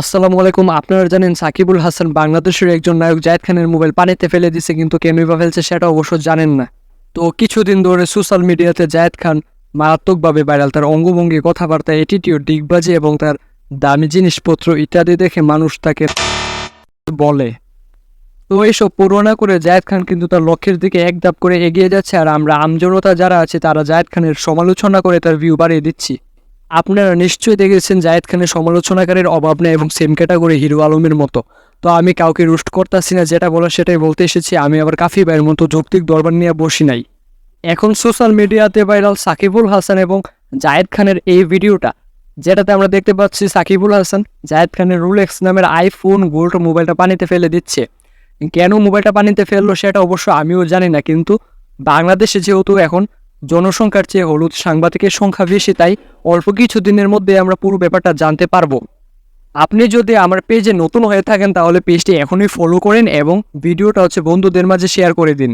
আসসালামু আলাইকুম, আপনারা জানেন সাকিবুল হাসান বাংলাদেশের একজন নায়ক জায়েদ খানের মোবাইল পানিতে ফেলে দিছে, কিন্তু কেনই বা ফেলছে সেটা অবশ্য জানেন না। তো কিছুদিন ধরে সোশ্যাল মিডিয়াতে জায়েদ খান মারাত্মকভাবে ভাইরাল, তার অঙ্গভঙ্গি, কথাবার্তা এটিটিউড ডিগবাজি এবং তার দামি জিনিসপত্র ইত্যাদি দেখে মানুষ তাকে বলে। তো এইসব পুরোনা করে জায়েদ খান কিন্তু তার লক্ষ্যের দিকে এক ধাপ করে এগিয়ে যাচ্ছে, আর আমরা আমজনতা যারা আছে, তারা জায়েদ খানের সমালোচনা করে তার ভিউ বাড়িয়ে দিচ্ছি। আপনারা নিশ্চয়ই দেখেছেন জায়েদ খানের সমালোচনাকারীর অভাব নেই এবং সেম ক্যাটাগরি হিরো আলমের মতো। তো আমি কাউকে রুস্ট করতেছি না, যেটা বলার সেটাই বলতে এসেছি। আমি আবার কাফি ভাইয়ের মতো যৌক্তিক দরবার নিয়ে বসি নাই। এখন সোশ্যাল মিডিয়াতে ভাইরাল সাকিবুল হাসান এবং জায়েদ খানের এই ভিডিওটা, যেটাতে আমরা দেখতে পাচ্ছি সাকিবুল হাসান জায়েদ খানের রুলেক্স নামের আইফোন গোল্ড মোবাইলটা পানিতে ফেলে দিচ্ছে। কেন মোবাইলটা পানিতে ফেলল সেটা অবশ্য আমিও জানি না, কিন্তু বাংলাদেশে যেহেতু এখন জনসংখ্যার চেয়ে হলুদ সাংবাদিকের সংখ্যা বেশি, তাই অল্প কিছু দিনের মধ্যে আমরা পুরো ব্যাপারটা জানতে পারব। আপনি যদি আমার পেজে নতুন হয়ে থাকেন, তাহলে পেজটি এখনই ফলো করেন এবং ভিডিওটা হচ্ছে বন্ধুদের মাঝে শেয়ার করে দিন।